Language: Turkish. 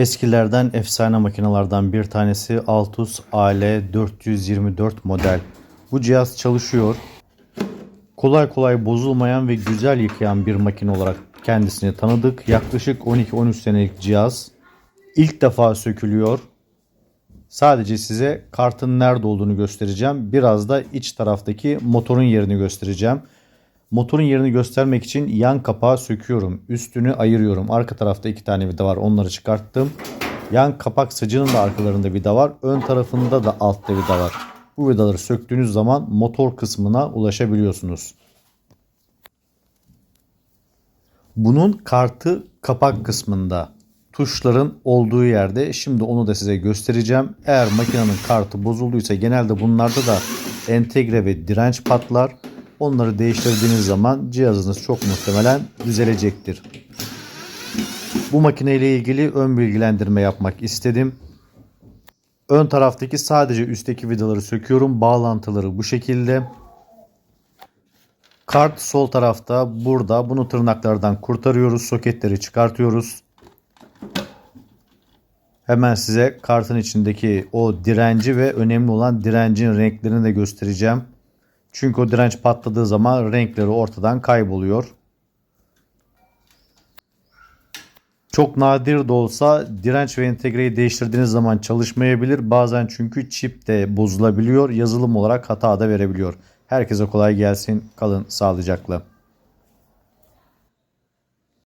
Eskilerden efsane makinelerden bir tanesi Altus AL424 model. Bu cihaz çalışıyor. Kolay kolay bozulmayan ve güzel yıkayan bir makine olarak kendisini tanıdık. Yaklaşık 12-13 senelik cihaz. İlk defa sökülüyor. Sadece size kartın nerede olduğunu göstereceğim. Biraz da iç taraftaki motorun yerini göstereceğim. Motorun yerini göstermek için yan kapağı söküyorum. Üstünü ayırıyorum. Arka tarafta iki tane vida var. Onları çıkarttım. Yan kapak sacının da arkalarında vida var. Ön tarafında da altta vida var. Bu vidaları söktüğünüz zaman motor kısmına ulaşabiliyorsunuz. Bunun kartı kapak kısmında. Tuşların olduğu yerde. Şimdi onu da size göstereceğim. Eğer makinenin kartı bozulduysa genelde bunlarda da entegre ve direnç patlar. Onları değiştirdiğiniz zaman cihazınız çok muhtemelen düzelecektir. Bu makine ile ilgili ön bilgilendirme yapmak istedim. Ön taraftaki sadece üstteki vidaları söküyorum. Bağlantıları bu şekilde. Kart sol tarafta burada. Bunu tırnaklardan kurtarıyoruz. Soketleri çıkartıyoruz. Hemen size kartın içindeki o direnci ve önemli olan direncin renklerini de göstereceğim. Çünkü o direnç patladığı zaman renkleri ortadan kayboluyor. Çok nadir de olsa direnç ve entegreyi değiştirdiğiniz zaman çalışmayabilir. Bazen çünkü çip de bozulabiliyor. Yazılım olarak hata da verebiliyor. Herkese kolay gelsin. Kalın sağlıcakla.